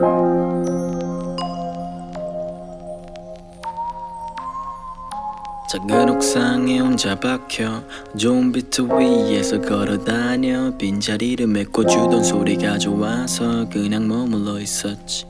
Música 작은 옥상에 혼자 박혀 좋은 비트 위에서 걸어다녀. 빈자리를 메꿔주던 소리가 좋아서 그냥 머물러 있었지.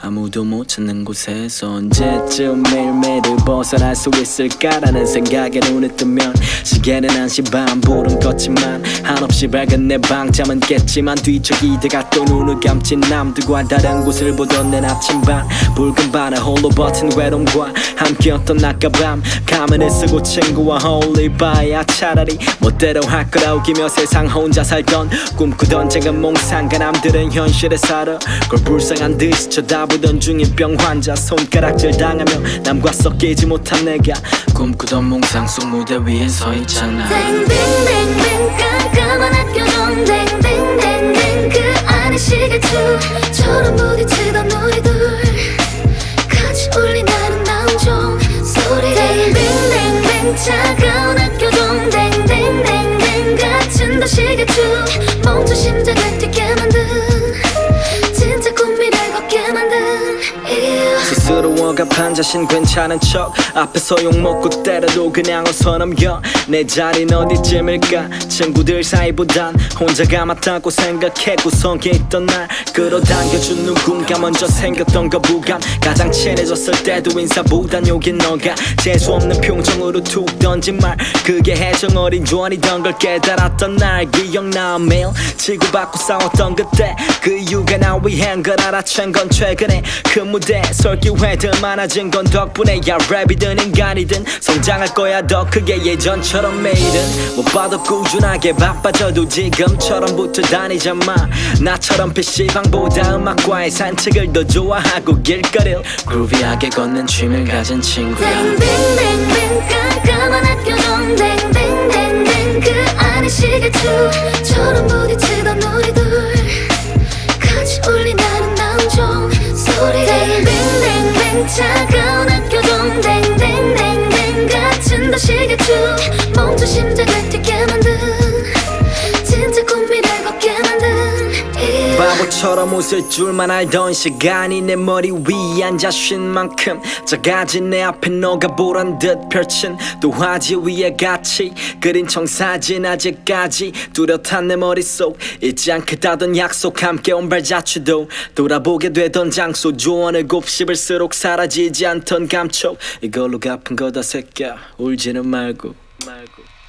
아무도 못 찾는 곳에서 언제쯤 매일매일을 벗어날 수 있을까라는 생각에 눈을 뜨면 시계는 한시 반 불은 껐지만 한없이 밝은 내 방잠은 깼지만 뒤척이다가 또 눈을 감친 남들과 다른 곳을 보던 내 나침반 붉은 바늘 홀로 버틴 외로움과 함께였던 낮과 밤가 면을 쓰고 친구와 홀리바야. 차라리 멋대로 할 거라 우기며 세상 혼자 살던 꿈꾸던 작은 몽상가 남들은 현실에 살아 그걸 불쌍한 듯이 쳐다보던 중인 병 환자 손가락질 당하며 남과 섞이지 못한 내가 꿈꾸던 몽상 속 무대 위에 서 있잖아. 땡땡땡땡 깜깜한 학교 정 땡땡땡땡 그 안에 시계추처럼 부딪히던 우리들 차가 자신 괜찮은 척 앞에서 욕먹고 때려도 그냥 어서 넘겨. 내 자리는 어디쯤일까? 친구들 사이보단 혼자가 맞다고 생각했고 성에 있던 날. 끌어당겨준 누군가 먼저 생겼던 거부감. 가장 친해졌을 때도 인사보단 욕인 너가. 재수없는 표정으로 툭 던진 말. 그게 해정 어린 조언이던 걸 깨달았던 날. 기억나 매일 치고받고 싸웠던 그때. 그 이유가 나 위한 걸 알아챈 건 최근에. 그 무대 설 기회들 많아진 건 덕분에 야 랩이든 인간이든 성장할 거야. 더 크게 예전처럼 매일은 못 봐도 꾸준하게 바빠져도 지금처럼 붙어 다니자 마 나처럼 PC방보다 음악과의 산책을 더 좋아하고 길거리를 그루비하게 걷는 취미를 가진 친구야. 땡땡땡땡 깜깜한 학교 정 땡땡땡땡 그 안에 시계추처럼 부딪히던 우리들 같이 울린 아름다운 종 소리 땡땡땡땡 바보처럼 웃을 줄만 알던 시간이 내 머리 위에 앉아 쉰 만큼 작아진 내 앞에 너가 보란 듯 펼친 또 화지 위에 같이 그린 청사진 아직까지 뚜렷한 내 머릿속 잊지 않겠다던 약속 함께 온 발자취도 돌아보게 되던 장소 조언을 곱씹을수록 사라지지 않던 감촉 이걸로 갚은 거다 새끼야 울지는 말고 말고